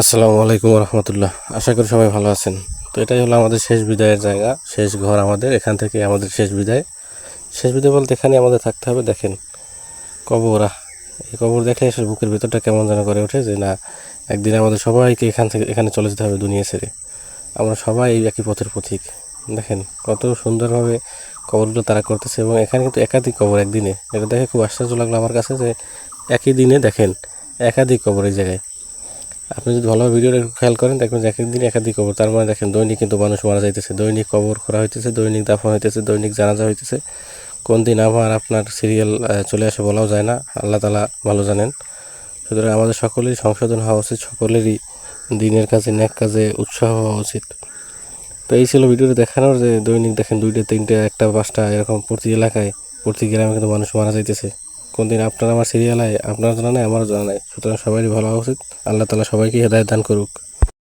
আসসালামু আলাইকুম রহমতুল্লাহ আশা করি সবাই ভালো আছেন। তো এটাই হলো আমাদের শেষ বিদায়ের জায়গা, শেষ ঘর আমাদের। এখান থেকে আমাদের শেষ বিদায়। শেষ বিদায় বলতে এখানে আমাদের থাকতে হবে। দেখেন কবরা এই কবর দেখলে আসলে বুকের ভিতরটা কেমন যেন করে ওঠে যে না, একদিন আমাদের সবাইকে এখান থেকে, এখানে চলে যেতে হবে দুনিয়া ছেড়ে। আমরা সবাই এই একই পথের পথিক দেখেন কত সুন্দরভাবে কবরগুলো তারা করতেছে এবং এখানে কিন্তু একাধিক কবর একদিনে। এটা দেখে খুব আশ্চর্য লাগল আমার কাছে যে একই দিনে দেখেন একাধিক কবর এই জায়গায়। আপনি যদি ভালোভাবে ভিডিওটা একটু খেয়াল করেন, দেখবেন এক একদিন একাধিক কবর তার মানে দেখেন, দৈনিক কিন্তু মানুষ মারা যাইতেছে। দৈনিক কবর করা হইতেছে, দৈনিক দাফন হইতেছে, দৈনিক জানাজা হইতেছে। কোন দিন আমার আপনার সিরিয়াল চলে আসে বলাও যায় না। আল্লাহ তালা ভালো জানেন। সুতরাং আমাদের সকলেরই সংশোধন হওয়া উচিত, সকলেরই দিনের কাজে, ন্যাক কাজে উৎসাহ হওয়া উচিত। তো এই ছিল ভিডিওটা দেখানোর যে দৈনিক দেখেন দুইটা, তিনটা, একটা, পাঁচটা এরকম প্রতি এলাকায়, প্রতি গ্রামে কিন্তু মানুষ মারা যাইতেছে। কোনদিন আপনার আমার সিরিয়াল আয়, আপনার জানা নাই, আমারও জানা নাই। সুতরাং সবাই ভালো উচিত। আল্লাহ তালা সবাইকে হেদায়ত দান করুক।